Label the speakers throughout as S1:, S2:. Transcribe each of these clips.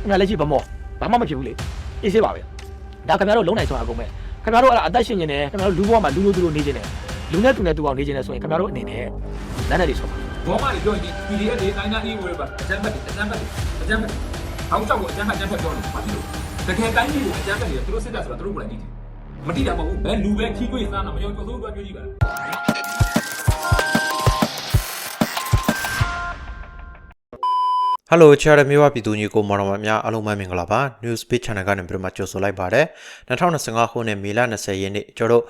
S1: ခင်ဗျာလက်ရှိဗမောဘာမှမဖြစ်ဘူးလေအေးဆေးပါပဲဒါခင်ဗျားတို့လုံးနိုင်ဆုံးအကုန်ပဲခင်ဗျားတို့အဲ့ဒါအသက်ရှင်နေတယ်ခင်ဗျားတို့လူဘဝမှာလူလူသူလူနေနေတယ်လူနဲ့သူနဲ့သူအောင်နေနေတယ်ဆိုရင်ခင်ဗျားတို့အနေနဲ့လက်နဲ့တွေဆုံးပါ
S2: ဘောမလေးပြောရင် PDF တွေတိုင်းတိုင်းအေးဝဲပါအကြမ်းဖက်တယ်အကြမ်းဖက်တယ်အကြမ်းဖက်တယ်အောင်ကြောက်ကိုအကြမ်းဖက်အကြမ်းဖက်ပြောလို့ဘာဖြစ်လို့တကယ်တိုင်းပြည်ကိုအကြမ်းဖက်နေတယ်သူတို့စစ်တပ်ဆိုတာသူတို့ကိုယ်တိုင်သိတယ်မတိတာမဟုတ်ဘူးဘယ်လူပဲခီးခွေးစားတာမယုံကြည်စိုးပြောကြည့်ပါလား
S3: ဟယ်လိုချာရမျိုးဝပြည်သူညီကိုမောင်တော်မများအားလုံးပဲမင်္ဂလာပါ News Page Channel ကနေပြီးတော့မှကြိုဆိုလိုက်ပါတယ်2025ခုနှစ်မေလ20ရက်နေ့ကျွန်တော်တို့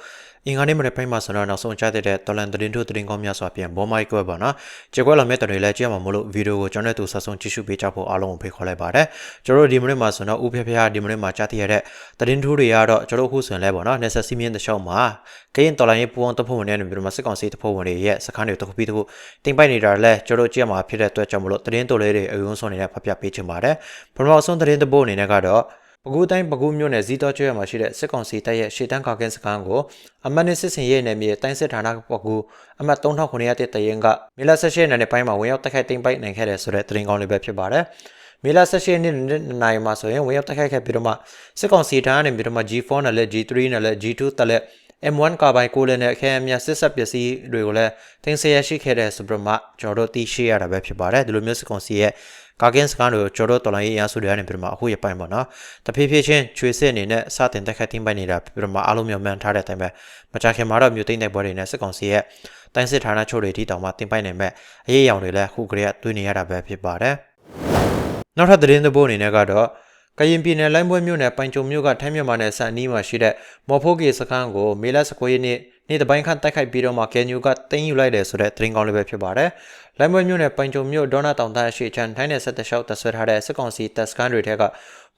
S3: အင်္ဂါနေ့မနေ့ပိုင်းမှာဆိုတော့နောက်ဆုံးကြားတဲ့တော်လန်သတင်းတို့သတင်းကောင်းများစွာပြန်ဘောမိုက်ကွဲပါနော်ကြေကွဲလာမဲ့တော်တွေလည်းကြည့်ရမှာမလို့ဗီဒီယိုကိုကျွန်တော်တို့ဆက်ဆုံးကြည့်ရှုပေးကြဖို့အားလုံးကိုဖိတ်ခေါ်လိုက်ပါတယ်ကျွန်တော်တို့ဒီမနေ့မှာဆိုတော့ဥဖျားဖျားဒီမနေ့မှာကြားသိရတဲ့သတင်းထိုးတွေကတော့ကျွန်တော်တို့ခုဆိုရင်လည်းပေါ့နော်နယ်ဆက်စီမင်းတစ်လျှောက်မှာကရင်တော်လိုင်းရေးပူအောင်တဖို့ဝင်နေတယ်ပြီးတော့မှစစ်ကောင်စီတဖို့ဝင်တွေရဲ့စခန်းတွေတစ်ခုပြီးတစ်ခုတင်ပိုက်နေတာလည်းကျွန်တော်တို့ကြည့်ရမှာဖြစ်တဲ့အတွက်ကြောင့်မလို့သတင်းတော်လေးတွေအယုံဆုံးနေတဲ့ဖတ်ပြပေးချင်ပါတယ်ပထမဆုံးသတင်းတပုတ်အနေနဲ့ကတော့ ပကူတိုင်းပကူမြို့နယ်ဇီတော်ကျွေးမှာရှိတဲ့စစ်ကောင်စီတပ်ရဲ့ရှေ့တန်းကာကင်းစခန်းကိုအမတ်နစ်စစ်စင်ရဲ့နယ်မြေတိုင်းစစ်ဌာနပကူအမတ်3900တရင်ကမေလ16ရက်နေ့ပိုင်းမှာဝင်ရောက်တိုက်ခိုက်သိမ်းပိုက်နိုင်ခဲ့တဲ့ဆိုတဲ့သတင်းကောင်းလေးပဲဖြစ်ပါတယ်။မေလ16ရက်နေ့နိုင်မှာဆိုရင်ဝင်ရောက်တိုက်ခိုက်ခဲ့ပြီးတော့မှစစ်ကောင်စီတပ်ကနေပြီးတော့မှ G4 နဲ့လည်း G3 နဲ့လည်း G2 တက်လက် M1 ကာဘိုင်ကိုလည်းနဲ့အခဲအမြတ်စစ်ဆက်ပစ္စည်းတွေကိုလည်းတင်ဆက်ရရှိခဲ့တဲ့ဆိုပြီးတော့မှကျွန်တော်တို့သိရှိရတာပဲဖြစ်ပါတယ်ဒီလိုမျိုးစစ်ကောင်စီရဲ့ ကာကင်းစကန်တွေကိုကျွန်တော်တို့တော်လိုင်းရေးအရဆိုတွေကနေပြီးတော့မှအခုရပိုင်းပေါ့နော်တဖြည်းဖြည်းချင်းချွေစစ်အနေနဲ့စတင်တက်ခတ်တင်ပိုင်နေတာပြီးတော့မှအားလုံးမျိုးမှန်ထားတဲ့အတိုင်းပဲမကြခင်မှာတော့မြို့သိမ်းတဲ့ပွဲတွေနဲ့စစ်ကောင်စီရဲ့တိုင်းစစ်ဌာနချုပ်တွေထိတောင်မှတင်ပိုင်နိုင်မဲ့အရေးအယောင်တွေလည်းအခုကလေးကတွေ့နေရတာပဲဖြစ်ပါတယ်နောက်ထပ်သတင်းသဘောအနေနဲ့ကတော့ကရင်ပြည်နယ်လိုင်းပွဲမြို့နယ်ပိုင်ကြုံမြို့ကထိုင်းမြန်မာနယ်စပ်အနီးမှာရှိတဲ့မော်ဖိုးကီစခန်းကိုမေလ19ရက်နေ့ နေ့တပိုင်းခန့်တိုက်ခိုက်ပြီးတော့မှကယ်ညူကတင်းယူလိုက်တယ်ဆိုတဲ့သတင်းကောင်းလေးပဲဖြစ်ပါတယ်။လိုင်းပွဲမြို့နယ်ပိုင်ကြုံမြို့ဒေါနာတောင်သားရှိချန်ထိုင်းနယ်ဆက်တလျှောက်တဆွဲထားတဲ့စစ်ကောင်စီတပ်စခန်းတွေထဲက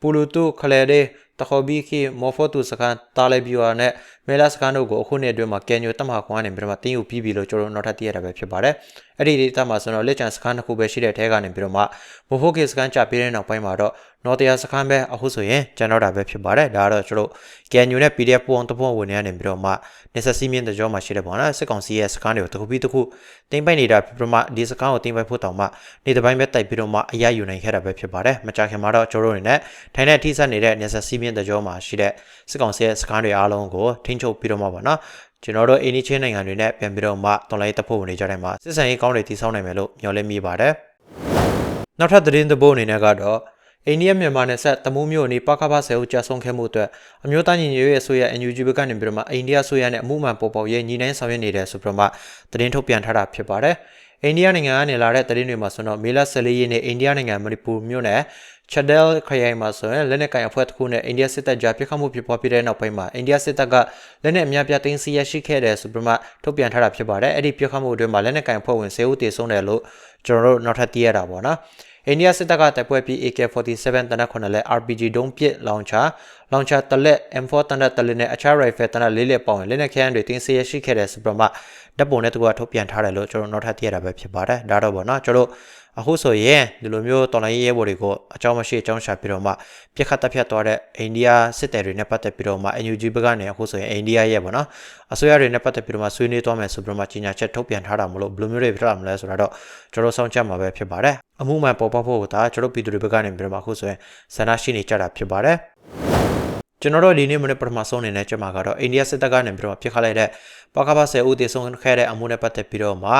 S3: ပူလူတုခလဲဒေတခေါ်ဘီခီမော်ဖိုတူစခန်းတာလေဘီယွာနဲ့မေလာစခန်းတို့ကိုအခုနှစ်အတွင်းမှာကယ်ညူတက်မှာခွန်းနေပြီးတော့မှတင်းယူပြီးပြီလို့ကျွန်တော်နောက်ထပ်သိရတာပဲဖြစ်ပါတယ်။အဲ့ဒီဒေတာမှာဆိုတော့လက်ချန်စခန်းတစ်ခုပဲရှိတဲ့ထဲကနေပြီးတော့မှမော်ဖိုကီစခန်းချပြီးတဲ့နောက်ပိုင်းမှာတော့ နော်တရာစခန်းပဲအခုဆိုရင်ကျန်တော့တာပဲဖြစ်ပါတယ်ဒါကတော့ကျွန်တော်ကန်ယူနဲ့ PDF ပုံတပုံဝင်နေရနေပြီးတော့မှနေဆက်စီမင်းတကြောမှာရှိတယ်ပေါ့နော်စစ်ကောင်စီရဲ့စခန်းတွေကိုတစ်ခုပြီးတစ်ခုတင်ပိုက်နေတာပြမဒီစခန်းကိုတင်ပိုက်ဖို့တောင်မှနေတစ်ပိုင်းပဲတိုက်ပြီးတော့မှအရယူနိုင်ခဲ့တာပဲဖြစ်ပါတယ်မကြခင်မှာတော့ကျွန်တော်တို့အနေနဲ့ထိုင်တဲ့ထိစပ်နေတဲ့နေဆက်စီမင်းတကြောမှာရှိတဲ့စစ်ကောင်စီရဲ့စခန်းတွေအားလုံးကိုထိန်းချုပ်ပြီးတော့မှပေါ့နော်ကျွန်တော်တို့အိန္ဒိချင်းနိုင်ငံတွေနဲ့ပြန်ပြီးတော့မှတော်လိုင်းတပ်ဖို့ဝင်နေကြတဲ့မှာစစ်စံရေးကောင်းတွေတည်ဆောက်နိုင်မယ်လို့မျှော်လင့်မိပါတယ်နောက်ထပ်သတင်းသဘောအနေနဲ့ကတော့ အိန္ဒိယမြန်မာနယ်စပ်တမူးမြို့နေပကပဆဲဦးကြာဆုံးခဲ့မှုအတွက်အမျိုးသားညီညွတ်ရေးအစိုးရ NUG ဘက်ကနေပြီးတော့မှအိန္ဒိယအစိုးရနဲ့အမှုမှန်ပေါ်ပေါက်ရေးညီနိုင်ဆောင်ရွက်နေတယ်ဆိုပြီးတော့မှသတင်းထုတ်ပြန်ထားတာဖြစ်ပါတယ်။အိန္ဒိယနိုင်ငံကနေလာတဲ့သတင်းတွေမှာဆိုတော့မေလ14ရက်နေ့အိန္ဒိယနိုင်ငံမဏိပူမြို့နယ်ချက်ဒဲလ်ခရိုင်မှာဆိုရင်လက်နက်ကင်အဖွဲ့တစ်ခုနဲ့အိန္ဒိယစစ်တပ်ကြားပြစ်ခတ်မှုဖြစ်ပွားပြီးတဲ့နောက်ပိုင်းမှာအိန္ဒိယစစ်တပ်ကလက်နက်အများပြားသိမ်းဆည်းရရှိခဲ့တယ်ဆိုပြီးမှထုတ်ပြန်ထားတာဖြစ်ပါတယ်။အဲ့ဒီပြစ်ခတ်မှုအတွင်းမှာလက်နက်ကင်အဖွဲ့ဝင်10ဦးတေဆုံးတယ်လို့ကျွန်တော်တို့နောက်ထပ်သိရတာပေါ့နော်။ အိန္ဒိယစစ်တပ်ကတပ်ဖွဲ့ပြီး AK47 တနက်9လက် RPG ဒုံးပစ်လောင်ချာလောင်ချာတလက် M4 တနက်တလက်နဲ့အခြား rifle တနက်လေးလက်ပေါင်းလက်နက်ခဲယမ်းတွေတင်းစီရရှိခဲ့တဲ့စပရမဓာတ်ပုံနဲ့သူကထုတ်ပြန်ထားတယ်လို့ကျွန်တော်နောက်ထပ်သိရတာပဲဖြစ်ပါတယ်ဒါတော့ဗောနော်ကျွန်တော် အခုဆိုရင်ဒီလိုမျိုးတော်လိုင်းရဲဘော်တွေကိုအကြောင်းမရှိအကြောင်းရှာပြီးတော့မှပြစ်ခတ်တပ်ဖြတ်သွားတဲ့အိန္ဒိယစစ်တပ်တွေနဲ့ပတ်သက်ပြီးတော့မှ NUG ဘက်ကနေအခုဆိုရင်အိန္ဒိယရဲ့ဗောနော်အစိုးရတွေနဲ့ပတ်သက်ပြီးတော့မှဆွေးနွေးသွားမယ်ဆိုပြီးတော့မှကြီးညာချက်ထုတ်ပြန်ထားတာမလို့ဘယ်လိုမျိုးတွေဖြစ်လာမလဲဆိုတာတော့ကျွန်တော်စောင့်ကြည့်မှာပဲဖြစ်ပါတယ်အမှုမှန်ပေါ်ပေါက်ဖို့ကဒါကျွန်တော်ပြည်သူတွေဘက်ကနေပြီးတော့မှအခုဆိုရင်ဆန္ဒရှိနေကြတာဖြစ်ပါတယ် ကျွန်တော်တို့ဒီနေ့မနေ့ပထမဆုံးအနေနဲ့ကျမကတော့အိန္ဒိယစစ်တပ်ကနေပြီးတော့ပြစ်ခတ်လိုက်တဲ့ပကပ10ဦးတည်ဆုံးခဲ့တဲ့အမှုနဲ့ပတ်သက်ပြီးတော့မှ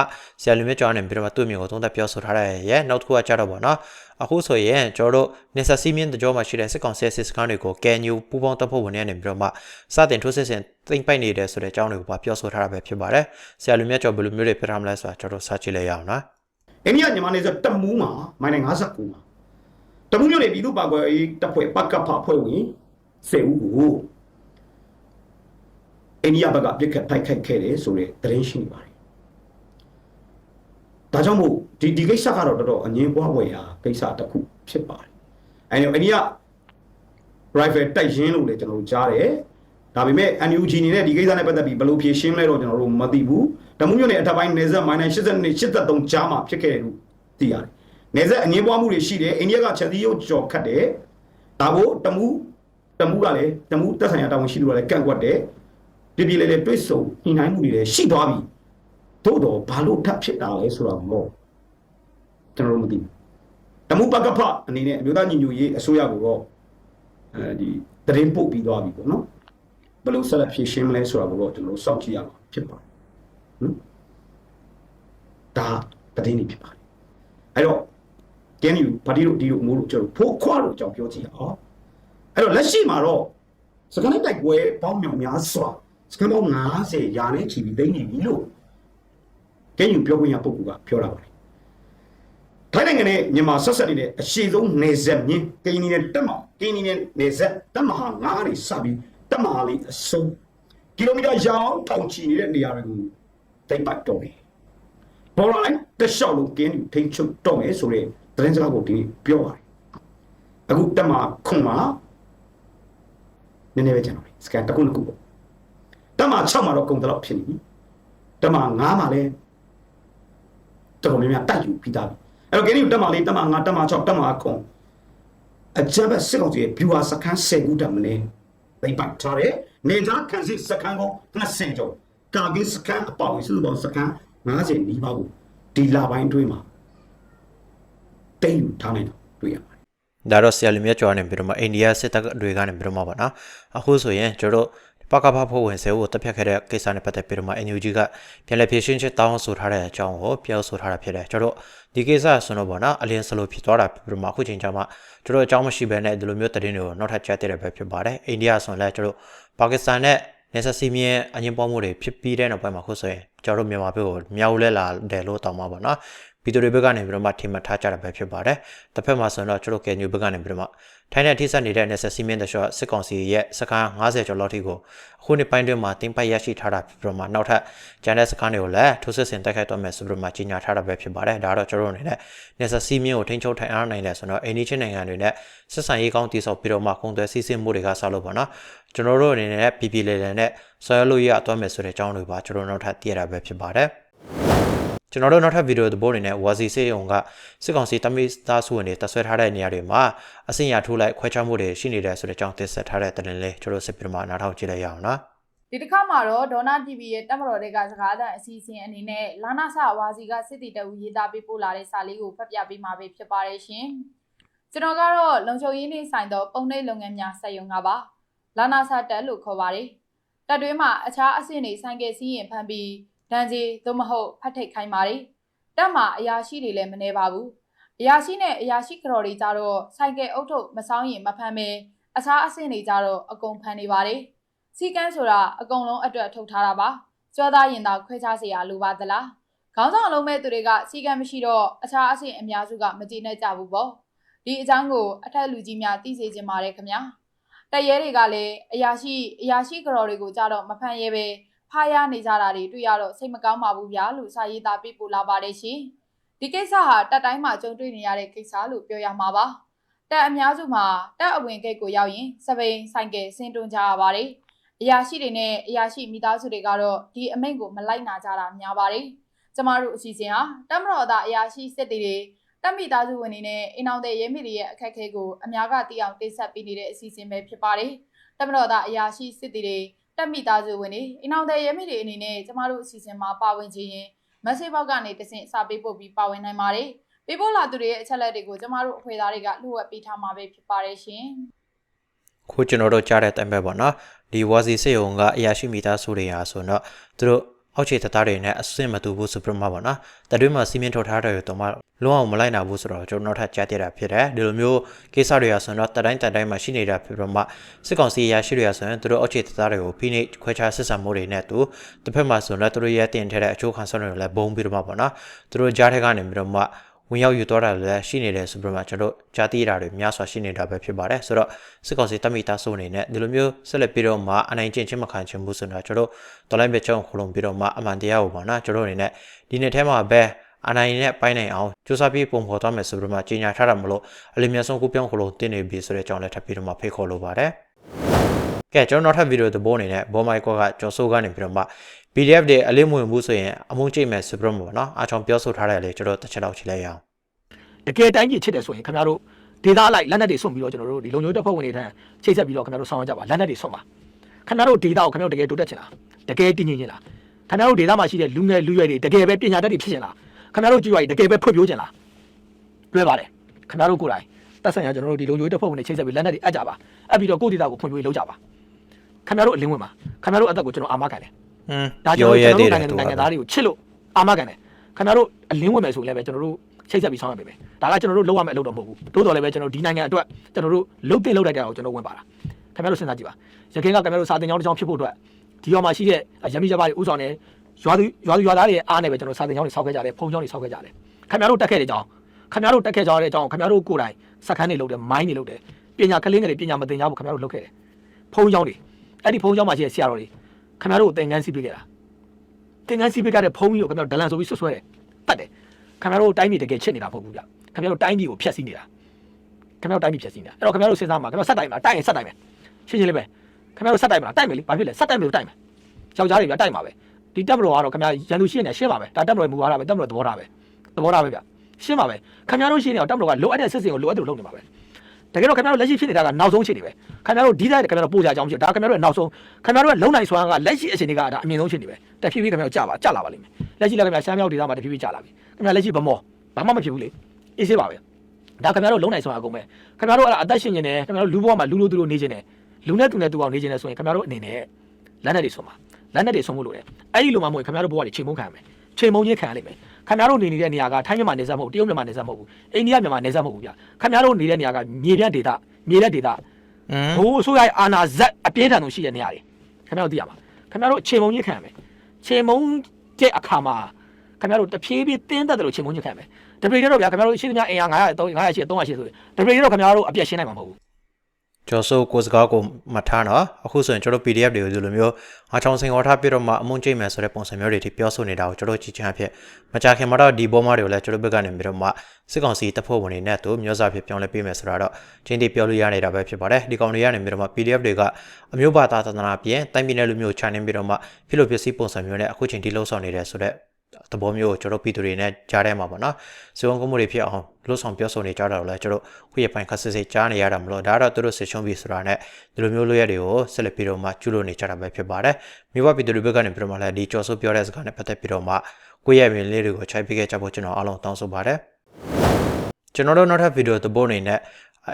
S3: ဆရာလူမြင့်ကျောင်းနေပြီးတော့မှသူ့မျိုးကိုသုံးသပ်ပြောဆိုထားတဲ့ရဲ့နောက်တစ်ခုကကြတော့ဗောနော်အခုဆိုရင်ကျွန်တော်တို့နေဆက်စီမင်းတကြောမှာရှိတဲ့စစ်ကောင်စီစစ်စခန်းတွေကိုကဲညူပူပေါင်းတပ်ဖွဲ့ဝင်တွေနေပြီးတော့မှစတင်ထိုးစစ်ဆင်သိမ့်ပိုက်နေတယ်ဆိုတဲ့အကြောင်းတွေကိုပါပြောဆိုထားတာပဲဖြစ်ပါတယ်ဆရာလူမြင့်ကျော်ဘယ်လိုမျိုးတွေဖြစ်ထားမလဲဆိုတာကျွန်တော်တို့စကြည့်လိုက်ရအောင်နော်
S4: အိန္ဒိယညီမလေးဆိုတမူးမှာမိုင်နိုင်59မှာတမူးမြို့နယ်ပြည်သူ့ပါကွယ်ရေးတပ်ဖွဲ့ပကဖဖွဲ့ဝင် 10ဦးကိုအိန္ဒိယဘက်ကပြစ်ခတ်တိုက်ခိုက်ခဲ့တယ်ဆိုတဲ့သတင်းရှိနေပါတယ်။ဒါကြောင့်မို့ဒီဒီကိစ္စကတော့တော်တော်အငင်းပွားဝယ်ရာကိစ္စတစ်ခုဖြစ်ပါတယ်။အဲဒီတော့အိန္ဒိယ rifle တိုက်ရင်းလို့လည်းကျွန်တော်တို့ကြားတယ်။ဒါပေမဲ့ NUG နေတဲ့ဒီကိစ္စနဲ့ပတ်သက်ပြီးဘယ်လိုဖြေရှင်းမလဲတော့ကျွန်တော်တို့မသိဘူး။တမူးမြို့နယ်အထက်ပိုင်းနယ်စပ်မိုင်နိုင်82 83ကြားမှာဖြစ်ခဲ့တယ်လို့သိရတယ်။နယ်စပ်အငင်းပွားမှုတွေရှိတယ်။အိန္ဒိယကချက်သီးရုပ်ကြော်ခတ်တယ်။ဒါကိုတမူး တမူးကလည်းတမူးတက်ဆိုင်ရာတာဝန်ရှိသူကလည်းကန့်ကွက်တယ်။ပြပြလေးလေးတွစ်ဆုံညှိနှိုင်းမှုတွေလည်းရှိသွားပြီ။သို့တော့ဘာလို့ထပ်ဖြစ်တာလဲဆိုတာမဟုတ်ကျွန်တော်တို့မသိဘူး။တတမှုပကဖအနေနဲ့အမျိုးသားညီညွတ်ရေးအစိုးရကိုတော့အဲဒီတရင်ပို့ပြီးသွားပြီပေါ့နော်ဘယ်လိုဆက်လက်ဖြည့်ရှင်းမလဲဆိုတာကိုတော့ကျွန်တော်တို့စောင့်ကြည့်ရမှာဖြစ်ပါတယ်နော်ဒါတရင်နေဖြစ်ပါတယ်အဲ့တော့ကျင်းယူပါတီတို့ဒီတို့မိုးတို့ကျွန်တော်တို့ဖိုးခွားတို့ကြောင့်ပြောကြည့်အောင် အဲ့တော့လက်ရှိမှာတော့စကန်တိုက်ပွဲပေါင်းမြောင်များစွာစကန်ပေါင်း90ရာနဲ့ချီပြီးသိနေပြီလို့ကျင်းယူပြောခွင့်ရပုဂ္ဂိုလ်ကပြောတာပါတယ်ထိုင်းနိုင်ငံနဲ့မြန်မာဆက်ဆက်နေတဲ့အရှိဆုံးနေဆက်မြင်းကင်းနီနဲ့တက်မကင်းနီနဲ့နေဆက်တက်မဟာငါးနေစပြီးတက်မဟာလေးအစုံကီလိုမီတာရောင်းထောင်ချီနေတဲ့နေရာတွေကိုတိတ်ပတ်တော့တယ်ဘော်လိုက်တလျှောက်လုံးကင်းနီထိန်ချုပ်တော့မယ်ဆိုတဲ့သတင်းစကားကိုဒီနေ့ပြောပါတယ်အခုတက်မခွန်မှာ နည်းနည်းပဲကျန်တော့စကန်တစ်ခုနှစ်ခုပေါ့တက်မ6မှာတော့ကုန်တော့ဖြစ်နေပြီတက်မ9မှာလည်းတော်တော်များများတိုက်ယူပြီးသားပြီအဲ့တော့ဂိမ်းတက်မလေးတက်မ5တက်မ6တက်မ9အကြမ်းဖက်စစ်ကောင်စီရဲ့ viewer စခန်း10ခုတက်မလဲသိပ်ပတ်ထားတယ်နေသားခန်းစစ်စခန်းကို20ကျော်ကာဂိစခန်းအပေါင်းစုစုပေါင်းစခန်း90နီးပါးကိုဒီလပိုင်းအတွင်းမှာတိတ်ယူထားနိုင်တော့တွေ့ရပါတယ်
S3: ဒါတော့ဆရာလူမြတ်ကျော်ကနေပြီးတော့မှအိန္ဒိယစစ်တပ်တွေကနေပြီးတော့မှပါနော်အခုဆိုရင်ကျွန်တော်တို့ပကဖဖို့ဝင်ဆဲကိုတပ်ဖြတ်ခဲ့တဲ့ကိစ္စနဲ့ပတ်သက်ပြီးတော့မှ NUG ကပြန်လည်ဖြည့်ရှင်းချက်တောင်းဆိုထားတဲ့အကြောင်းကိုပြောဆိုထားတာဖြစ်တယ်ကျွန်တော်တို့ဒီကိစ္စဆိုတော့ပေါ့နော်အလင်းစလိုဖြစ်သွားတာပြီးတော့မှအခုချိန်ကျမှကျွန်တော်အကြောင်းမရှိဘဲနဲ့ဒီလိုမျိုးသတင်းတွေကိုနောက်ထပ်ကြားတဲ့ပဲဖြစ်ပါတယ်အိန္ဒိယဆိုရင်လည်းကျွန်တော်ပါကစ္စတန်နဲ့နေဆက်စီမင်းအငင်းပွားမှုတွေဖြစ်ပြီးတဲ့နောက်ပိုင်းမှာခုဆိုရင်ကျွန်တော်တို့မြန်မာပြည်ကိုမြောက်လဲလာတယ်လို့တောင်းပါပါနော် ပြည်သူတွေဘက်ကနေပြီးတော့မှထင်မှတ်ထားကြတာပဲဖြစ်ပါတယ်။တစ်ဖက်မှာဆိုတော့ကျွန်တော်ကဲညူဘက်ကနေပြီးတော့မှထိုင်းနဲ့ထိစပ်နေတဲ့ necessary စီမင်းတရှော့စစ်ကောင်စီရဲ့စကား90ကျော်လောက်ထိကိုအခုနှစ်ပိုင်းတွင်းမှာတင်ပိုက်ရရှိထားတာဖြစ်ပြီးတော့မှနောက်ထပ်ကျန်တဲ့စကားတွေကိုလည်းထိုးစစ်ဆင်တိုက်ခိုက်တော့မယ်ဆိုပြီးတော့မှကြီးညာထားတာပဲဖြစ်ပါတယ်။ဒါတော့ကျွန်တော်တို့အနေနဲ့ necessary စီမင်းကိုထိန်းချုပ်ထိုင်အားနိုင်တယ်ဆိုတော့အိန္ဒိချင်းနိုင်ငံတွေနဲ့ဆက်ဆံရေးကောင်းတည်ဆောက်ပြီးတော့မှကုန်သွယ်စီးဆင်းမှုတွေကဆောက်လို့ပါနော်။ကျွန်တော်တို့အနေနဲ့ပြည်ပြည်လေလေနဲ့ဆွဲလို့ရအတော့မယ်ဆိုတဲ့အကြောင်းတွေပါကျွန်တော်တို့နောက်ထပ်သိရတာပဲဖြစ်ပါတယ်။ ကျွန်တော်တို့နောက်ထပ်ဗီဒီယိုသဘောအနေနဲ့ဝါစီစေးရုံကစစ်ကောင်စီတမိသားစုဝင်တွေတဆွဲထားတဲ့နေရာတွေမှာအစင်ရထိုးလိုက်ခွဲခြားမှုတွေရှိနေတယ်ဆိုတဲ့အကြောင်းတင်ဆက်ထားတဲ့တင်လေးကျွန်တော်စစ်ပြမှာနားထောင်ကြည့်လိုက်ရအောင်နော်
S5: ဒီတစ်ခါမှာတော့ဒေါနာ TV ရဲ့တက်မတော်တွေကစကားသံအစီအစဉ်အနေနဲ့လာနာဆဝါစီကစစ်တီတအူရေးသားပေးပို့လာတဲ့စာလေးကိုဖတ်ပြပေးမှာပဲဖြစ်ပါတယ်ရှင်။ကျွန်တော်ကတော့လုံချုံရင်းနေဆိုင်သောပုံနှိပ်လုပ်ငန်းများစက်ရုံကပါလာနာဆတက်လို့ခေါ်ပါတယ်။တက်တွင်းမှာအခြားအဆင့်တွေဆိုင်ကယ်စီးရင်ဖမ်းပြီး ဒဏ်ကြေးသို့မဟုတ်ဖတ်ထိတ်ခိုင်းပါတယ်။တပ်မှာအရာရှိတွေလည်းမနေပါဘူး။အရာရှိနဲ့အရာရှိကတော်တွေကြတော့ဆိုင်ကယ်အုပ်ထုတ်မဆောင်ရင်မဖမ်းပဲအခြားအဆင့်တွေကြတော့အကုန်ဖမ်းနေပါတယ်။စီကန်းဆိုတာအကုန်လုံးအတွက်ထုတ်ထားတာပါ။ကြောသားရင်သာခွဲခြားစရာလိုပါသလား။ခေါင်းဆောင်လုံးမဲ့သူတွေကစီကန်းမရှိတော့အခြားအဆင့်အများစုကမကြည်နဲ့ကြဘူးပေါ့။ဒီအကြောင်းကိုအထက်လူကြီးများသိစေချင်ပါတယ်ခင်ဗျာ။တရဲတွေကလည်းအရာရှိအရာရှိကတော်တွေကိုကြတော့မဖမ်းရဲပဲ။ ဖားရနေကြတာတွေတွေ့ရတော့စိတ်မကောင်းပါဘူးဗျာလို့စာရေးသားပေးပို့လာပါတယ်ရှင်ဒီကိစ္စဟာတက်တိုင်းမှာကြုံတွေ့နေရတဲ့ကိစ္စလို့ပြောရမှာပါတက်အများစုမှာတက်အဝင်ဂိတ်ကိုရောက်ရင်စပိန်ဆိုင်ကယ်ဆင်းတွန်းကြရပါတယ်အရာရှိတွေနဲ့အရာရှိမိသားစုတွေကတော့ဒီအမိန့်ကိုမလိုက်နာကြတာများပါတယ်။ကျမတို့အစီအစဉ်ဟာတမတော်သားအရာရှိစစ်တီတွေတက်မိသားစုဝင်တွေနဲ့အင်အောင်တဲ့ရဲမိတွေရဲ့အခက်အခဲကိုအများကသိအောင်တင်ဆက်ပေးနေတဲ့အစီအစဉ်ပဲဖြစ်ပါတယ်။တမတော်သားအရာရှိစစ်တီတွေ တက်မိသားစုဝင်တွေအင်အောင်တဲ့ရဲမိတွေအနေနဲ့ကျမတို့အစီအစဉ်မှာပါဝင်ခြင်းရင် message box ကနေတဆင့်စာပေးပို့ပြီးပါဝင်နိုင်ပါတယ်။ပေးပို့လာသူတွေရဲ့အချက်အလက်တွေကိုကျမတို့အဖွဲ့သားတွေကလှုပ်ဝက်ပေးထားမှာပဲဖြစ်ပါတယ်ရှင်။
S3: ခုကျွန်တော်တို့ကြားတဲ့အတိုင်းပဲပေါ့နော်ဒီဝါစီစေရုံကအရာရှိမိသားစုတွေဟာဆိုတော့သူတို့ အောက်ခြေတပ်သားတွေနဲ့အဆင့်မတူဘူးဆိုပြမှာပေါ့နော်တတွင်းမှာစီမင်းထုတ်ထားတဲ့တော့မှလုံးအောင်မလိုက်နိုင်ဘူးဆိုတော့ကျွန်တော်နောက်ထပ်ကြားတည်တာဖြစ်တယ်ဒီလိုမျိုးကိစ္စတွေဟာဆိုတော့တတိုင်းတတိုင်းမှာရှိနေတာဖြစ်ပြမှာစစ်ကောင်စီအရာရှိတွေဟာဆိုရင်သူတို့အောက်ခြေတပ်သားတွေကိုဖိနှိပ်ခွဲခြားစစ်ဆံမှုတွေနဲ့သူတစ်ဖက်မှာဆိုတော့သူတို့ရဲ့တင်ထည့်တဲ့အချိုးခံဆောင်တွေလည်းဘုံပြီးတော့မှပေါ့နော်သူတို့ကြားထဲကနေပြီးတော့မှ ဝင်ရောက်ယူသွားတာလည်းရှိနေတယ်ဆိုပြီးတော့မှကျွန်တော်တို့ကြားသိရတာတွေများစွာရှိနေတာပဲဖြစ်ပါတယ်ဆိုတော့စစ်ကောင်စီတပ်မိသားစုအနေနဲ့ဒီလိုမျိုးဆက်လက်ပြီးတော့မှအနိုင်ကျင့်ချင်းမခံချင်ဘူးဆိုတော့ကျွန်တော်တို့တော်လိုင်းပဲချုံခလုံးပြီးတော့မှအမှန်တရားကိုပေါ့နော်ကျွန်တော်တို့အနေနဲ့ဒီနေ့ထဲမှာပဲအနိုင်နဲ့ပိုင်းနိုင်အောင်စူးစမ်းပြီးပုံဖော်သွားမယ်ဆိုပြီးတော့မှကြီးညာထားတာမလို့အလင်းမြတ်ဆုံးကိုပြောင်းခလုံးတင်နေပြီဆိုတဲ့အကြောင်းလည်းထပ်ပြီးတော့မှဖိတ်ခေါ်လိုပါတယ် ကဲကျွန်တော်နောက်ထပ်ဗီဒီယိုသဘောအနေနဲ့ဘောမိုက်ကောကကျော်စိုးကနေပြီးတော့မှ PDF တွေအလေးမဝင်ဘူးဆိုရင်အမုန်းကျိတ်မယ်ဆိုပြီးတော့ပေါ့နော်အားချောင်းပြောဆိုထားတယ်လေကျွန်တော်တစ်ချက်တော့ချိန်လိုက်ရအောင်
S1: တကယ်တိုင်းကြီးချစ်တယ်ဆိုရင်ခင်ဗျားတို့ဒေသလိုက်လက်နက်တွေဆွန့်ပြီးတော့ကျွန်တော်တို့ဒီလုံမျိုးတပ်ဖွဲ့ဝင်တွေထံချိတ်ဆက်ပြီးတော့ခင်ဗျားတို့ဆောင်ရွက်ကြပါလက်နက်တွေဆွန့်ပါခင်ဗျားတို့ဒေသကိုခင်ဗျားတို့တကယ်တိုးတက်ချင်လားတကယ်တည်ငြိမ်ချင်လားခင်ဗျားတို့ဒေသမှာရှိတဲ့လူငယ်လူရွယ်တွေတကယ်ပဲပညာတတ်တွေဖြစ်ချင်လားခင်ဗျားတို့ကြည့်ရရင်တကယ်ပဲဖွံ့ဖြိုးချင်လားလွဲပါတယ်ခခင်ဗျားတို့ကိုယ်တိုင်တက်ဆိုင်ရာကျွန်တော်တို့ဒီလုံချိုးတပ်ဖွဲ့ဝင်တွေချိတ်ဆက်ပြီးလက်နက်တွေအပ်ကြပါအပ်ပြီးတော့ကိုယ့်ဒေတာကိုဖွံ့ဖြိုးရေးလုပ်ကြပါ ခင်ဗျားတို့အလင်းဝင်ပါခင်ဗျားတို့အသက်ကိုကျွန်တော်အာမခံတယ်
S3: อืม
S1: ဒါကျွန်
S3: ပြော
S1: တော်
S3: ရ
S1: တို့
S3: သေးတယ်သူက
S1: နိုင်ငံနိုင်ငံသားတွေကိုချစ်လို့အာမခံတယ်ခင်ဗျားတို့အလင်းဝင်မယ်ဆိုရင်လည်းပဲကျွန်တော်တို့ချိတ်ဆက်ပြီးဆောင်ရွက်ပေးမယ်ဒါကကျွန်တော်တို့လုပ်ရမယ့်အလုပ်တော့မဟုတ်ဘူးတိုးတော်လည်းပဲကျွန်တော်ဒီနိုင်ငံအတွက်ကျွန်တော်တို့လုတ်တင်လုတ်လိုက်တဲ့အောင်ကျွန်တော်ဝင်ပါတာခင်ဗျားတို့စဉ်းစားကြည့်ပါရခိုင်ကခင်ဗျားတို့စာတင်ကြောင်းတစ်ကြောင်းဖြစ်ဖို့အတွက်ဒီရောမှာရှိတဲ့ရမီကြပါတွေဥဆောင်နေရွာသူရွာသူရွာသားတွေအားနဲ့ပဲကျွန်တော်စာတင်ကြောင်းတွေဆောက်ခဲ့ကြတယ်ဖုံကြောင်းတွေဆောက်ခဲ့ကြတယ်ခင်ဗျားတို့တက်ခဲ့တဲ့အကြောင်းခင်ဗျားတို့တက်ခဲ့ကြတဲ့အကြောင်းခင်ဗျားတို့ကိုယ်တိုင်စက်ခန်းတွေလုပ်တယ်မိုင်းတွေလုပ်တယ်ပညာကလင်းငယ်တွေပညာမသင်ကြဘူးခင်ဗျားတို့လုပ်ခဲ့တယ်ဖုံကြောင်းတွေ အဲ့ဒီဖုံကြောင်းမှာရှိတဲ့ဆရာတော်တွေခင်ဗျားတို့ကိုသင်ခန်းစီးပေးခဲ့တာသင်္ကန်းစီးပေးကြတဲ့ဖုံးကြီးကိုခင်ဗျားတို့ဒလန်ဆိုပြီးဆွဆွဲတယ်တတ်တယ်ခင်ဗျားတို့တိုင်းပြည်တကယ်ချစ်နေတာမဟုတ်ဘူးဗျခင်ဗျားတို့တိုင်းပြည်ကိုဖျက်ဆီးနေတာခင်ဗျားတို့တိုင်းပြည်ဖျက်ဆီးနေတာအဲ့တော့ခင်ဗျားတို့စဉ်းစားမှာခင်ဗျားဆက်တိုင်မှာတိုက်ရင်ဆက်တိုင်မယ်ရှင်းရှင်းလေးပဲခင်ဗျားတို့ဆက်တိုင်မှာတိုက်မယ်လေဘာဖြစ်လဲဆက်တိုင်မယ်လို့တိုက်မယ်ယောက်ျားတွေဗျတိုက်မှာပဲဒီတက်မတော်ကတော့ခင်ဗျားရန်သူရှင်းနေရှင်းပါပဲဒါတက်မတော်မူသွားတာပဲတက်မတော်သဘောထားပဲသဘောထားပဲဗျရှင်းပါပဲခင်ဗျားတို့ရှင်းနေတော့တက်မတော်ကလိုအပ်တဲ့စစ်စင်ကိုလိုအပ်တယ်လို့လုပ်နေပါပဲ တကယ်တော့ခင်ဗျားတို့လက်ရှိဖြစ်နေတာကနောက်ဆုံးအခြေအနေပဲခင်ဗျားတို့ဒီတိုင်းခင်ဗျားတို့ပို့ကြအောင်ဖြစ်ဒါခင်ဗျားတို့ရဲ့နောက်ဆုံးခင်ဗျားတို့ရဲ့လုံနိုင်စွမ်းကလက်ရှိအခြေအနေကဒါအမြင့်ဆုံးအခြေအနေပဲတဖြည်းဖြည်းခင်ဗျားတို့ကြာပါကြာလာပါလိမ့်မယ်လက်ရှိလည်းခင်ဗျားရှမ်းမြောက်ဒေသမှာတဖြည်းဖြည်းကြာလာပြီခင်ဗျားလက်ရှိဗမောဘာမှမဖြစ်ဘူးလေအေးဆေးပါပဲဒါခင်ဗျားတို့လုံနိုင်စွမ်းအကုန်ပဲခင်ဗျားတို့အဲ့ဒါအသက်ရှင်နေတယ်ခင်ဗျားတို့လူဘဝမှာလူလူသူလူနေခြင်းတယ်လူနဲ့သူနဲ့သူအောင်နေခြင်းတယ်ဆိုရင်ခင်ဗျားတို့အနေနဲ့လက်နဲ့တွေဆုံးပါလက်နဲ့တွေဆုံးဖို့လိုတယ်အဲ့ဒီလိုမှမဟုတ်ခင်ဗျားတို့ဘဝတွေချိန်မုန်းခံရမယ်ချိန်မုန်းခြင်းခံရလိမ့်မယ် ခင်ဗျားတို့နေနေတဲ့နေရာကထိုင်းမြန်မာနေဆက်မဟုတ်တရုတ်မြန်မာနေဆက်မဟုတ်ဘူးအိန္ဒိယမြန်မာနေဆက်မဟုတ်ဘူးဗျခင်ဗျားတို့နေတဲ့နေရာကမြေပြန့်ဒေသမြေလက်ဒေသ
S3: อืม
S1: ဘိုးအစိုးရရဲ့အာဏာဇက်အပြင်းထန်ဆုံးရှိတဲ့နေရာတွေခင်ဗျားတို့သိရမှာခင်ဗျားတို့ချိန်မုံကြီးခံရမယ်ချိန်မုံတဲ့အခါမှာခင်ဗျားတို့တဖြည်းဖြည်းတင်းတက်တယ်လို့ချိန်မုံကြီးခံရမယ်တပည့်တော့ဗျာခင်ဗျားတို့ရှိသမျှအင်အား900 900ရှိ300ရှိဆိုတပည့်တော့ခင်ဗျားတို့အပြည့်ရှင်းနိုင်မှာမဟုတ်ဘူး
S3: ကျော်စိုးကိုစကားကိုမထားနော်အခုဆိုရင်ကျွန်တော် PDF တွေကိုဒီလိုမျိုးအားချောင်းစင်ခေါ်ထားပြီးတော့မှအမုန်းကျိတ်မယ်ဆိုတဲ့ပုံစံမျိုးတွေထိပြောဆိုနေတာကိုကျွန်တော်ကြည့်ချင်အဖြစ်မကြခင်မှာတော့ဒီဘောမတွေကိုလည်းကျွန်တော်ဘက်ကနေပြီးတော့မှစစ်ကောင်စီတပ်ဖွဲ့ဝင်တွေနဲ့တို့မျိုးစားဖြစ်ပြောင်းလဲပေးမယ်ဆိုတာတော့ချင်းတိပြောလို့ရနေတာပဲဖြစ်ပါတယ်ဒီကောင်တွေကနေပြီးတော့မှ PDF တွေကအမျိုးဘာသာသနာပြင်တိုင်းပြည်နယ်လူမျိုးချန်နေပြီးတော့မှဖိလို့ပစ္စည်းပုံစံမျိုးနဲ့အခုချိန်ထိလှုပ်ဆောင်နေတယ်ဆိုတော့ သဘောမျိုးကိုကျွန်တော်ပြည်သူတွေနဲ့ကြားထဲမှာပေါ့နော်စီဝန်ကုမှုတွေဖြစ်အောင်လှုပ်ဆောင်ပြောဆိုနေကြတာတော့လဲကျွန်တော်ခုရပိုင်းခက်စစ်စစ်ကြားနေရတာမလို့ဒါတော့သူတို့စစ်ချုံးပြီးဆိုတာနဲ့ဒီလိုမျိုးလိုရက်တွေကိုဆက်လက်ပြီးတော့မှကျူလို့နေကြတာပဲဖြစ်ပါတယ်မိဘပြည်သူတွေဘက်ကနေပြီးတော့မှလည်းဒီကြော်ဆိုပြောတဲ့စကားနဲ့ပတ်သက်ပြီးတော့မှကိုယ့်ရဲ့မြင်လေးတွေကိုခြိုက်ပြခဲ့ကြဖို့ကျွန်တော်အားလုံးတောင်းဆိုပါတယ်ကျွန်တော်တို့နောက်ထပ်ဗီဒီယိုသဘောအနေနဲ့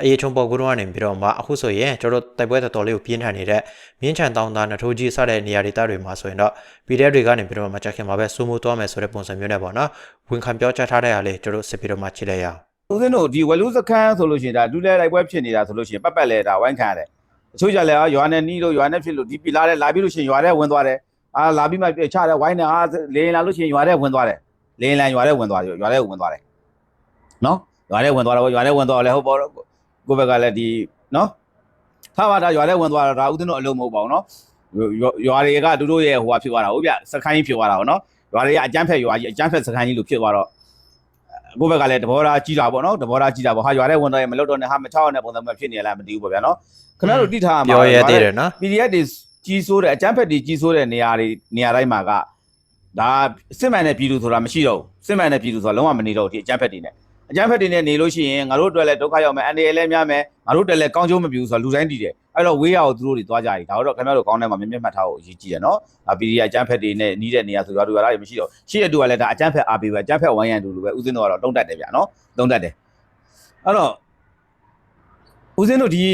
S3: အေးချုံပေါ်ကူတော့ကနေပြီးတော့မှအခုဆိုရင်ကျွန်တော်တို့တိုက်ပွဲတော်တော်လေးကိုပြင်းထန်နေတဲ့မြင်းချန်တောင်းသားနထိုးကြီးစတဲ့နေရာဒေသတွေမှာဆိုရင်တော့ PDF တွေကနေပြီးတော့မှကြက်ခင်မှာပဲစိုးမိုးသွားမယ်ဆိုတဲ့ပုံစံမျိုးနဲ့ပေါ့နော်ဝန်ခံပြောကြားထားတဲ့အားလေးကျွန်တော်စစ်ပြီးတော့မှကြည့်လိုက်ရအောင်
S6: ဦးဇင်းတို့ဒီဝလူစခန်းဆိုလို့ရှိရင်ဒါဒူးလဲလိုက်ပွဲဖြစ်နေတာဆိုလို့ရှိရင်ပတ်ပတ်လဲဒါဝိုင်းခံရတယ်အချို့ကြလဲရွာနဲ့နီးလို့ရွာနဲ့ဖြစ်လို့ဒီပီလာတဲ့လာပြီးလို့ရှိရင်ရွာထဲဝင်သွားတယ်အာလာပြီးမှချတယ်ဝိုင်းနေအာလေရင်လာလို့ရှိရင်ရွာထဲဝင်သွားတယ်လေရင်လန်ရွာထဲဝင်သွားတယ်ရွာထဲဝင်သွားတယ်နော်ရွာထဲဝင်သွားတော့ရွာထဲဝင်သွားလဲဟုတ်ပေါ့ ကိုဘက်ကလည်းဒီနော်ထားပါဒါရွာထဲဝင်သွားတော့ဒါဦးဇင်းတို့အလုံးမဟုတ်ပါဘူးနော်ရွာတွေကသူတို့ရဲ့ဟိုဟာဖြစ်သွားတာဟုတ်ဗျစခန်းကြီးဖြစ်သွားတာဟုတ်နော်ရွာတွေကအကျန်းဖက်ရွာကြီးအကျန်းဖက်စခန်းကြီးလို့ဖြစ်သွားတော့ကိုယ့်ဘက်ကလည်းတဘောထားကြီးတာပေါ့နော်တဘောထားကြီးတာပေါ့ဟာရွာထဲဝင်တော့ရင်မလွတ်တော့နဲ့ဟာမချောက်နဲ့ပုံစံမျိုးဖြစ်နေလားမသိဘူးပေါ့ဗျာနော်ခဏတို့တိထားမှာ
S3: ပြောရသေးတယ်နော်
S6: PDF တွေကြီးစိုးတဲ့အကျန်းဖက်တွေကြီးစိုးတဲ့နေရာတွေနေရာတိုင်းမှာကဒါစစ်မှန်တဲ့ပြည်သူဆိုတာမရှိတော့ဘူးစစ်မှန်တဲ့ပြည်သူဆိုတာလုံးဝမနေတော့ဘူးဒီအကျန်းဖက်တွေနဲ့ အကျန်းဖက်တွေနဲ့နေလို့ရှိရင်ငါတို့အတွက်လည်းဒုက္ခရောက်မယ်အန်ဒီလည်းများမယ်ငါတို့တက်လည်းကောင်းကျိုးမပြဘူးဆိုတာလူတိုင်းတည်တယ်အဲ့တော့ဝေးရအောင်သူတို့တွေသွားကြပြီဒါတော့ခင်ဗျားတို့ကောင်းတဲ့မှာမြင်မြတ်မှတ်ထားဖို့အရေးကြီးတယ်နော်ဒါ PDF အကျန်းဖက်တွေနဲ့နီးတဲ့နေရာဆိုတော့သူကလည်းမရှိတော့ရှိတဲ့သူကလည်းဒါအကျန်းဖက်အားပေးပဲအကျန်းဖက်ဝိုင်းရန်တူလိုပဲဥစဉ်တော့ကတော့တုံးတက်တယ်ဗျာနော်သုံးတတ်တယ်အဲ့တော့ဦးဇင်းတို့ဒီ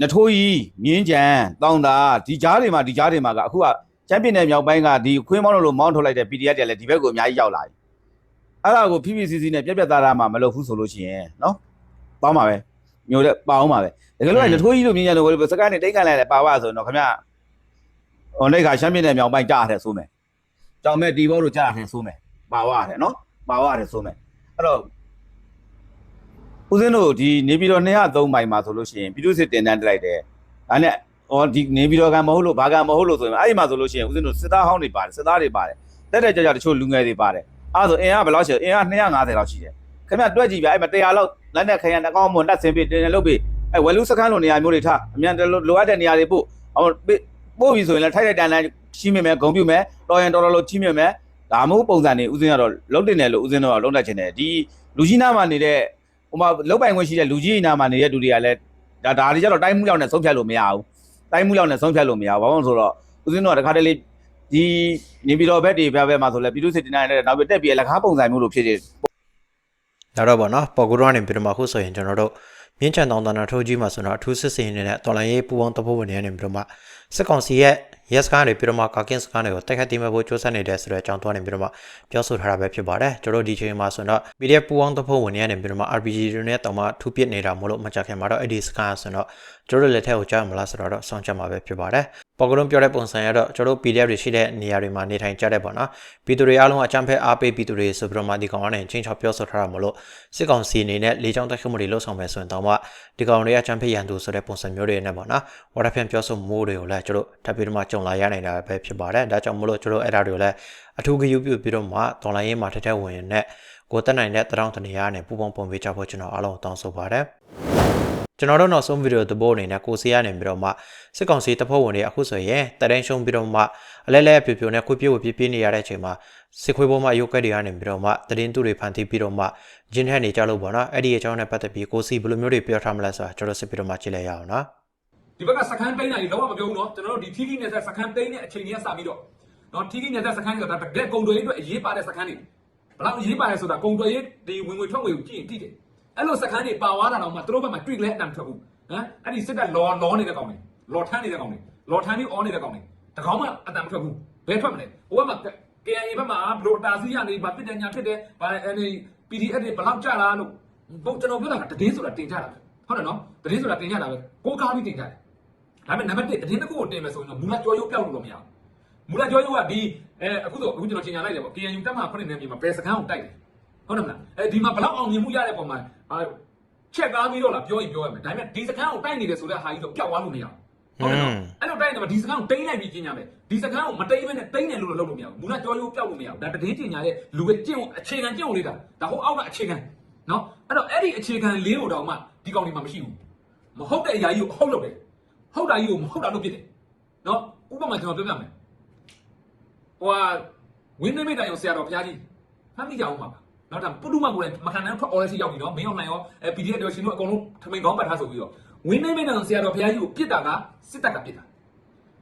S6: နထိုးကြီးမြင်းကြံတောင်းတာဒီကြားတွေမှာဒီကြားတွေမှာကအခုကချမ်းပင်နယ်မြောက်ပိုင်းကဒီခွေးမောင်းလို့မောင်းထုတ်လိုက်တဲ့ PDF တွေလည်းဒီဘက်ကိုအများကြီးရောက်လာပြီ အဲ့ဒါကို PPCC နဲ့ပြက်ပြက်သားသားမှမလုပ်ဘူးဆိုလို့ရှိရင်နော်ပေါင်းပါပဲမျိုးတဲ့ပေါင်းပါပဲတကယ်လို့နထိုးကြီးတို့မြင်းကြံလို့စကားနဲ့တိတ်ကန်လိုက်တယ်ပါဝါဆိုရင်တော့ခင်ဗျဟိုနေ့ကချမ်းပင်နယ်မြောက်ပိုင်းကြားရတယ်ဆိုမယ်ကြောင်မဲ့ဒီဘောတို့ကြားရတယ်ဆိုမယ်ပါဝါတယ်နော်ပါဝါတယ်ဆိုမယ်အဲ့တော့ဦးဇင်းတို့ဒီနေပြည်တော်203မိုင်မှာဆိုလို့ရှိရင်ပြည်သူ့စစ်တင်တန်းတက်လိုက်တယ်။ဒါနဲ့ဟောဒီနေပြည်တော်ကမဟုတ်လို့ဘာကမဟုတ်လို့ဆိုရင်အဲ့ဒီမှာဆိုလို့ရှိရင်ဦးဇင်းတို့စစ်သားဟောင်းတွေပါတယ်စစ်သားတွေပါတယ်တက်တက်ကြကြတချို့လူငယ်တွေပါတယ် အဲ့ဒါဆိုအင်အားဘယ်လောက်ရှိလဲအင်အား250လောက်ရှိတယ်ခင်ဗျတွက်ကြည့်ဗျအဲ့မှာ100လောက်လက်နဲ့ခရံနှကောင်းမွန်နှက်ဆင်ပြီးတင်တယ်လုပ်ပြီးအဲ့ဝယ်လူစခန်းလိုနေရာမျိုးတွေထားအမြန်လိုအပ်တဲ့နေရာတွေပို့ဟောပို့ပြီဆိုရင်လည်းထိုက်တဲ့တန်တန်ရှိမိမယ်ဂုံပြုမယ်တော်ရင်တော်တော်လို့ကြီးမြင့်မယ်ဒါမျိုးပုံစံတွေဦးဇင်းကတော့လုံးတင်တယ်လို့ဦးဇင်းတော့လုံးတက်ချင်တယ်ဒီလူကြီးနားမှာနေတဲ့ဟိုမှာလုတ်ပိုင်ခွင့်ရှိတဲ့လူကြီးအိမ်နာမှာနေတဲ့လူတွေကလည်းဒါဒါတွေကြတော့တိုင်းမှုလောက်နဲ့ဆုံးဖြတ်လို့မရဘူးတိုင်းမှုလောက်နဲ့ဆုံးဖြတ်လို့မရဘူးဘာလို့လဲဆိုတော့ဦးဇင်းတို့ကတခါတလေ ဒီနေပြည်တော်ဘက်တွေဘက်ဘက်မှာဆိုလဲပြည်သူစစ်တင်နေတဲ့နောက်ပြီးတက်ပြီးလက်ကားပုံစံမျိုးလိုဖြစ်နေ
S3: ဒါတော့ပေါ့နော်ပေါ်ကူရောကနေပြီးတော့မှအခုဆိုရင်ကျွန်တော်တို့မြင်းချန်တောင်တန်းထိုးကြီးမှာဆိုတော့အထူးစစ်စင်နေတဲ့တော်လိုင်းရေးပူပေါင်းတဖို့ဝင်နေနေပြီးတော့မှစစ်ကောင်စီရဲ့ yes ကားတွေပြီးတော့မှကာကင်းစကားတွေကိုတိုက်ခတ်တိမဲ့ဖို့စူးစမ်းနေတဲ့ဆိုတဲ့အကြောင်းသွားနေပြီးတော့မှပြောဆိုထားတာပဲဖြစ်ပါတယ်ကျွန်တော်တို့ဒီချိန်မှာဆိုတော့ PDF ပူပေါင်းတဖို့ဝင်နေနေပြီးတော့မှ RPG တွေနဲ့တောင်မှထူပစ်နေတာမလို့မကြခင်မှာတော့အဲ့ဒီစကားဆိုတော့ကျွန် တော်တို့လက်ထက်ကိုကြားမလားဆိုတော့ဆောင်းချက်မှာပဲဖြစ်ပါတယ်ပေါ်ကလုံးပြောတဲ့ပုံစံရတော့ကျွန်တော်တို့ PDF တွေရှိတဲ့နေရာတွေမှာနေထိုင်ကြတဲ့ပေါ့နော်ပြည်သူတွေအားလုံးအကြမ်းဖက်အားပေးပြည်သူတွေဆိုပြီးတော့မှဒီကောင်ကနေချင်းချောက်ပြောဆိုထားတာမလို့စစ်ကောင်စီအနေနဲ့လေကြောင်းတိုက်ခတ်မှုတွေလှုပ်ဆောင်မယ်ဆိုရင်တော့မှဒီကောင်တွေအကြမ်းဖက်ရန်သူဆိုတဲ့ပုံစံမျိုးတွေနဲ့ပေါ့နော်ဝါဒဖြန့်ပြောဆိုမှုတွေကိုလည်းကျွန်တော်ထပ်ပြီးတော့မှကြုံလာရနိုင်တာပဲဖြစ်ပါတယ်ဒါကြောင့်မလို့ကျွန်တော်အဲ့ဒါတွေကိုလည်းအထူးဂရုပြုပြီးတော့မှတော်လိုင်းရေးမှာထက်ထက်ဝင်နဲ့ကိုတက်နိုင်တဲ့တရောင်းတနေရာနဲ့ပူပေါင်းပုံပေးကြဖို့ကျွန်တော်အားလုံးတောင်းဆိုပါတယ် ကျွန်တော်တို့နောက်ဆုံးဗီဒီယိုသဘောအနေနဲ့ကိုစီရနေပြီးတော့မှစစ်ကောင်စီတပ်ဖွဲ့ဝင်တွေအခုဆိုရင်တရင်ရှုံပြီးတော့မှအလဲလဲပြပြနဲ့ခွေပြိုပြပြနေရတဲ့အချိန်မှာစစ်ခွေးပေါ်မှာရုပ်ကက်တွေကနေပြီးတော့မှတရင်သူတွေဖန်တီးပြီးတော့မှဂျင်းထက်နေကြလို့ပေါ့နော်အဲ့ဒီအကြောင်းနဲ့ပတ်သက်ပြီးကိုစီဘယ်လိုမျိုးတွေပြောထားမလဲဆိုတာကျွန်တော်စစ်ပြီးတော့မှကြည့်လိုက်ရအောင်နော်
S2: ဒီဘက်ကစကန်တိန်းတာကြီးလုံးဝမပြောဘူးเนาะကျွန်တော်တို့ဒီထီခီနေတဲ့စကန်တိန်းတဲ့အချိန်ကြီးကစပြီးတော့เนาะထီခီနေတဲ့စကန်ကြီးကဒါတကယ်ကုံတွေအတွက်အရေးပါတဲ့စကန်တွေဘလောက်အရေးပါလဲဆိုတာကုံတွေဒီဝင်ဝင်ထွက်ဝင်ကိုကြည့်ရင်သိတယ် အဲ့လိုစကန်တွေပါသွားတာတော့မှသူတို့ဘက်မှာတွေ့လဲအတန်ထွက်ဘူးဟမ်အဲ့ဒီစစ်တပ်လော်လော်နေတဲ့ကောင်တွေလော်ထမ်းနေတဲ့ကောင်တွေလော်ထမ်းပြီးအော်နေတဲ့ကောင်တွေတကောင်မှအတန်မထွက်ဘူးဘယ်ထွက်မလဲဟိုဘက်မှာ KNA ဘက်မှာဘလို့တာစီရနေဘာဖြစ်တယ်ညာဖြစ်တယ်ဘာအဲ့ဒီ PDF တွေဘလောက်ကြလားလို့ဘုတ်ကျွန်တော်ပြောတာကတည်င်းဆိုတာတင်ကြတာဟုတ်တယ်နော်တည်င်းဆိုတာတင်ကြတာပဲကိုကားပြီးတင်ကြတယ်ဒါပေမဲ့နံပါတ်1အတင်းတစ်ခုကိုတင်မယ်ဆိုရင်တော့မူလကြောရုပ်ပြောက်လို့တော့မရဘူးမူလကြောရုပ်ကဒီအဲအခုဆိုအခုကျွန်တော်ချိန်ညာလိုက်တယ်ပေါ့ KNU တက်မှာခုနှစ်နေမြေမှာဘယ်စကန်းကိုတိုက်တယ်ဟုတ်တယ်မလားအဲဒီမှာဘလောက်အောင်မြင်မှုရတဲ့ပုံမှာ အာချက်ကားပြီးတော့လာပြောရင်ပြောရမယ်ဒါပေမဲ့ဒီစကန်းကိုတိုက်နေတယ်ဆိုတဲ့ဟာကြီးတော့ပျောက်သွားလို့မရဘူးဟုတ်တယ်နော်အဲ့လိုတိုက်နေမှာဒီစကန်းကိုတိမ့်လိုက်ပြီးကျင်ညာမယ်ဒီစကန်းကိုမတိမ့်ဘဲနဲ့တိမ့်တယ်လို့တော့လုပ်လို့မရဘူးမူလကြောရုပ်ပျောက်လို့မရဘူးဒါတည်င်းကျင်ညာတဲ့လူပဲကျင့်အခြေခံကျင့်လေးတာဒါဟိုအောက်ကအခြေခံနော်အဲ့တော့အဲ့ဒီအခြေခံလေးကိုတော့မှဒီကောင်ဒီမှာမရှိဘူးမဟုတ်တဲ့အရာကြီးကိုဟုတ်လို့တယ်ဟုတ်တာကြီးကိုမဟုတ်တာလို့ဖြစ်တယ်နော်ဥပမာကျွန်တော်ပြောပြမယ်ဟိုဟာဝင်းနေမိတ်တိုင်အောင်ဆရာတော်ဘုရားကြီးမှတ်မိကြအောင်ပါ နော်ဒါပုတုမကိုလည်းမခံနိုင်ထွက်အော်လက်ရှိရောက်ပြီနော်မင်းအောင်နိုင်ရောအဲ PDF တွေရှင်တို့အကုန်လုံးထမိန်ကောင်းပတ်ထားဆိုပြီးတော့ဝင်းနေမိတ်တိုင်အောင်ဆရာတော်ဘုရားကြီးကိုပြစ်တာကစစ်တပ်ကပြစ်တာ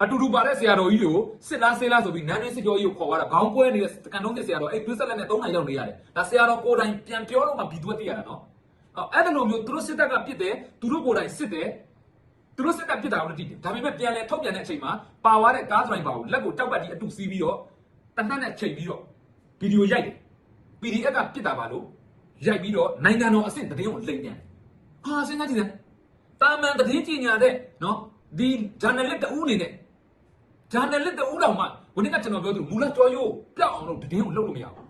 S2: အတူတူပါတဲ့ဆရာတော်ကြီးကိုစစ်လားဆေးလားဆိုပြီးနန်းနေစစ်ကြောကြီးကိုခေါ်သွားတာခေါင်းကွဲနေတဲ့တကန်တုံးတဲ့ဆရာတော်အဲ့တွစ်ဆက်လက်နဲ့၃နိုင်ရောက်နေရတယ်ဒါဆရာတော်ကိုယ်တိုင်ပြန်ပြောလို့မှဘီသွက်တည်ရတာနော်ဟောအဲ့ဒါလိုမျိုးသူတို့စစ်တပ်ကပြစ်တယ်သူတို့ကိုယ်တိုင်စစ်တယ်သူတို့စက်ကပြစ်တာကိုလည်းတည်တယ်ဒါပေမဲ့ပြန်လဲထုတ်ပြန်တဲ့အချိန်မှာပါသွားတဲ့ကားစရိုင်ပါကိုလက်ကိုတောက်ပတ်ကြီးအတူစီးပြီးတော့တနတ်နဲ့ချိန်ပြီးတော့ဗီဒီယိုရိုက်တယ် PDF ကပြစ်တာပါလို့ရိုက်ပြီးတော့နိုင်ငံတော်အဆင့်တည်င်းကိုလိမ့်ပြန်ဟာစဉ်းစားကြည့်စမ်းတာမန်တည်င်းကြီးညာတဲ့နော်ဒီ journalist တူအနေနဲ့ journalist တူတောင်မှဝင်းကကျွန်တော်ပြောသူမူလကြောရိုးပျောက်အောင်လို့တည်င်းကိုလှုပ်လို့မရဘူး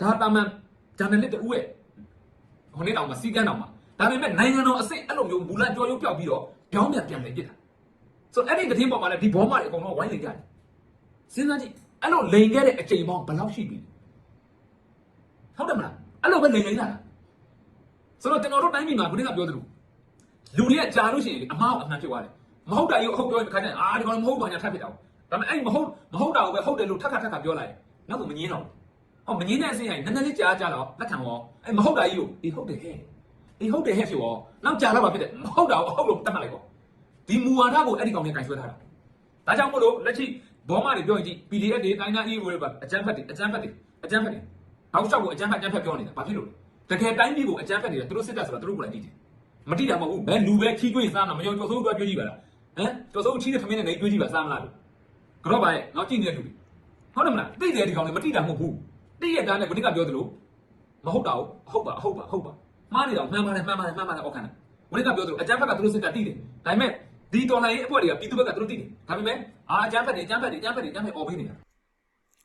S2: ဒါတာမန် journalist တူရဲ့ဟိုနေ့တောင်မှစီကန်းတောင်မှဒါပေမဲ့နိုင်ငံတော်အစစ်အဲ့လိုမျိုးမူလကြောရုပ်ပြောက်ပြီးတော့ပြောင်းပြန်ပြန်လေပြစ်တာဆိုတော့အဲ့ဒီသတင်းပေါ်မှာလည်းဒီဘောမတွေအကုန်လုံးဝိုင်းနေကြတယ်စဉ်းစားကြည့်အဲ့လိုလိန်ခဲ့တဲ့အချိန်ပေါင်းဘယ်လောက်ရှိပြီ ဟုတ်တယ်မလားအဲ့လိုပဲလိန်နေတာဆိုတော့ကျွန်တော်တို့တိုင်းပြည်မှာခုနကပြောသလိုလူတွေကကြာလို့ရှိရင်အမားအမှန်ဖြစ်သွားတယ်မဟုတ်တာကြီးကိုဟုတ်ပြောရင်ခါကျရင်အာဒီကောင်မဟုတ်ပါညာထပ်ဖြစ်တာဒါပေမဲ့အဲ့မဟုတ်မဟုတ်တာကိုပဲဟုတ်တယ်လို့ထပ်ခါထပ်ခါပြောလိုက်နောက်ဆိုမငင်းတော့ဟောမငင်းတဲ့အဆင့်ရင်နည်းနည်းလေးကြာကြာတော့လက်ခံရောအဲ့မဟုတ်တာကြီးကိုဒီဟုတ်တယ်ဟဲ့အေးဟုတ်တယ်ဟဲ့ဖြစ်ရောနောက်ကြာတော့မှဖြစ်တယ်မဟုတ်တာကိုဟုတ်လို့တတ်မှတ်လိုက်ပေါ့ဒီမူဝါဒကိုအဲ့ဒီကောင်နဲ့ကင်ဆွဲထားတာဒါကြောင့်မို့လို့လက်ရှိဘောမတွေပြောရင်ကြည့် PDF တွေတိုင်းသား EO တွေပါအကြမ်းဖက်တွေအကြမ်းဖက်တွေအကြမ်းဖက်တွေ အောက်လျှောက်ကိုအကြမ်းဖက်အကြမ်းဖက်ပြောနေတာဘာဖြစ်လို့လဲတကယ်တိုင်းပြည်ကိုအကြမ်းဖက်နေတယ်သူတို့စစ်တပ်ဆိုတော့သူတို့ကိုယ်တိုင်တည်တယ်မတိတာမဟုတ်ဘူးဘယ်လူပဲခီးကွေးစားမှာမယုံကျော်စိုးတို့ပြောကြည့်ပါလားဟမ်ကျော်စိုးချီးတဲ့သမင်းနဲ့နေတွေးကြည့်ပါစားမလားလို့ကြော့ပါရဲ့ငေါကြည့်နေတဲ့လူတွေဟုတ်တယ်မလားတိတယ်ဒီကောင်တွေမတိတာမဟုတ်ဘူးတိရတာနဲ့ဘုရားကပြောသလိုမဟုတ်တာဟုတ်ပါဟုတ်ပါဟုတ်ပါမှားနေတော့မှန်ပါတယ်မှန်ပါတယ်မှန်ပါတယ်အောက်ခံတာဝိနည်းကပြောသလိုအကြမ်းဖက်ကသူတို့စစ်ကတိတယ်ဒါပေမဲ့ဒီတော်လိုင်းရေးအဖွဲ့တွေကပြည်သူဘက်ကသူတို့တိတယ်ဒါပေမဲ့အာအကြမ်းဖက်တွေအကြမ်းဖက်တွေအကြမ်းဖက်တွေအကြမ်းဖက်អော်ပေးနေတာ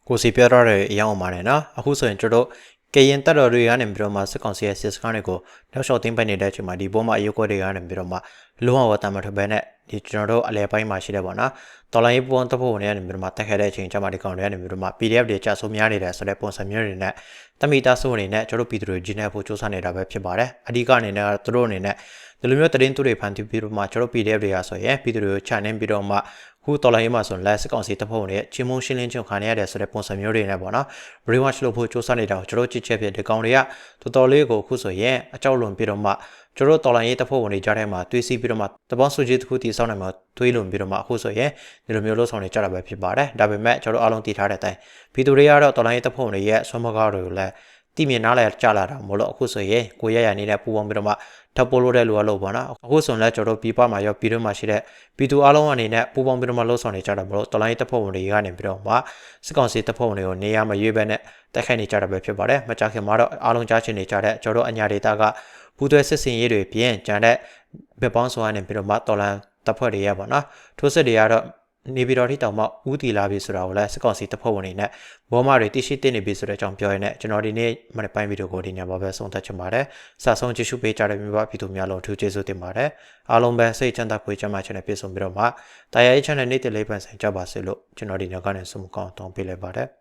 S3: ကိုစီပြောတော့တဲ့အရာအောင်ပါတယ်နော်အခုဆိုရင်ကျွန်တော်တို့ကရင်တက်တော်တွေကနေပြီးတော့မှစစ်ကောင်စီရဲ့စစ်စခန်းတွေကိုနောက်လျှောက်သိမ်းပိုက်နေတဲ့အချိန်မှာဒီဘောမှာအယုတ်ကွက်တွေကနေပြီးတော့မှလုံးဝဝတမ်းမထဘဲနဲ့ဒီကျွန်တော်တို့အလဲပိုင်းမှာရှိတယ်ပေါ့နော်တော်လိုင်းရေးပုံတပ်ဖို့နေကနေပြီးတော့မှတက်ခဲ့တဲ့အချိန်ကျမှဒီကောင်တွေကနေပြီးတော့မှ PDF တွေကြာဆုံးများနေတယ်ဆိုတဲ့ပုံစံမျိုးတွေနဲ့တမိသားစုအနေနဲ့ကျွန်တော်တို့ပြည်သူတွေဂျင်းနေဖို့စူးစမ်းနေတာပဲဖြစ်ပါတယ်အဓိကအနေနဲ့သူတို့အနေနဲ့ ဒီလိုမျိုးတရင်သူတွေဖန်တီးပြီးတော့မှကျွန်တော် PDF တွေကဆိုရင်ပြည်သူတွေကိုချန်နေပြီးတော့မှခုတော်လိုင်းရေးမှာဆိုရင်လက်စစ်ကောင်စီတပ်ဖွဲ့ဝင်တွေချင်းမုံရှင်းလင်းချုပ်ခံရတယ်ဆိုတဲ့ပုံစံမျိုးတွေနဲ့ပေါ့နော် brain wash လုပ်ဖို့စူးစမ်းနေတာကိုကျွန်တော်ကြည့်ချက်ဖြစ်ဒီကောင်တွေကတော်တော်လေးကိုအခုဆိုရင်အကြောက်လွန်ပြီးတော့မှကျွန်တော်တော်လိုင်းရေးတပ်ဖွဲ့ဝင်တွေကြားထဲမှာတွေးစီပြီးတော့မှတပေါင်းစုကြီးတစ်ခုတည်ဆောက်နိုင်မှာတွေးလွန်ပြီးတော့မှအခုဆိုရင်ဒီလိုမျိုးလှုပ်ဆောင်နေကြတာပဲဖြစ်ပါတယ်ဒါပေမဲ့ကျွန်တော်အားလုံးတည်ထားတဲ့အတိုင်းပြည်သူတွေကတော့တော်လိုင်းရေးတပ်ဖွဲ့ဝင်တွေရဲ့ဆွမ်းမကားတွေကိုလည်း တိမြင်နားလဲကြလာတာမလို့အခုဆိုရင်ကိုရရနေတဲ့ပူပေါင်းပြီးတော့မှထပ်ပိုးလို့တဲ့လူအလုပ်ပေါ့နော်အခုဆိုရင်လည်းကျွန်တော်တို့ပြည်ပမှာရောပြည်တွင်းမှာရှိတဲ့ပြည်သူအလုံးအနေနဲ့ပူပေါင်းပြီးတော့မှလှုပ်ဆောင်နေကြတာမလို့တော်လိုင်းတပ်ဖွဲ့ဝင်တွေကနေပြီးတော့မှစစ်ကောင်စီတပ်ဖွဲ့ဝင်တွေကိုနေရာမရွေးဘဲနဲ့တိုက်ခိုက်နေကြတာပဲဖြစ်ပါတယ်မကြခင်မှာတော့အားလုံးကြားချင်နေကြတဲ့ကျွန်တော်တို့အညာဒေတာကပူးတွဲစစ်စင်ရေးတွေပြင်ကြံတဲ့ဘက်ပေါင်းဆောင်ကနေပြီးတော့မှတော်လန်တပ်ဖွဲ့တွေရပါတော့ထိုးစစ်တွေကတော့ နေပြည်တော်ထိတောင်မှဦးတီလာပြီဆိုတာကိုလည်းစစ်ကောင်စီတပ်ဖွဲ့ဝင်တွေနဲ့ဘောမတွေတိရှိတင်နေပြီဆိုတဲ့အကြောင်းပြောရင်းနဲ့ကျွန်တော်ဒီနေ့မနေ့ပိုင်းဗီဒီယိုကိုဒီညမှာပဲဆုံးသက်ချင်ပါတယ်။စာဆုံးကြည့်ရှုပေးကြတဲ့မြန်မာပြည်သူများလုံးအထူးကျေးဇူးတင်ပါတယ်။အားလုံးပဲစိတ်ချမ်းသာကိုယ်ချမ်းသာခြင်းနဲ့ပြည့်စုံပြီးတော့မှတရားရေးချမ်းတဲ့နေ့တလေးပန်ဆိုင်ကြပါစေလို့ကျွန်တော်ဒီညကနေဆုမကောင်းတောင်းပေးလိုက်ပါတယ်။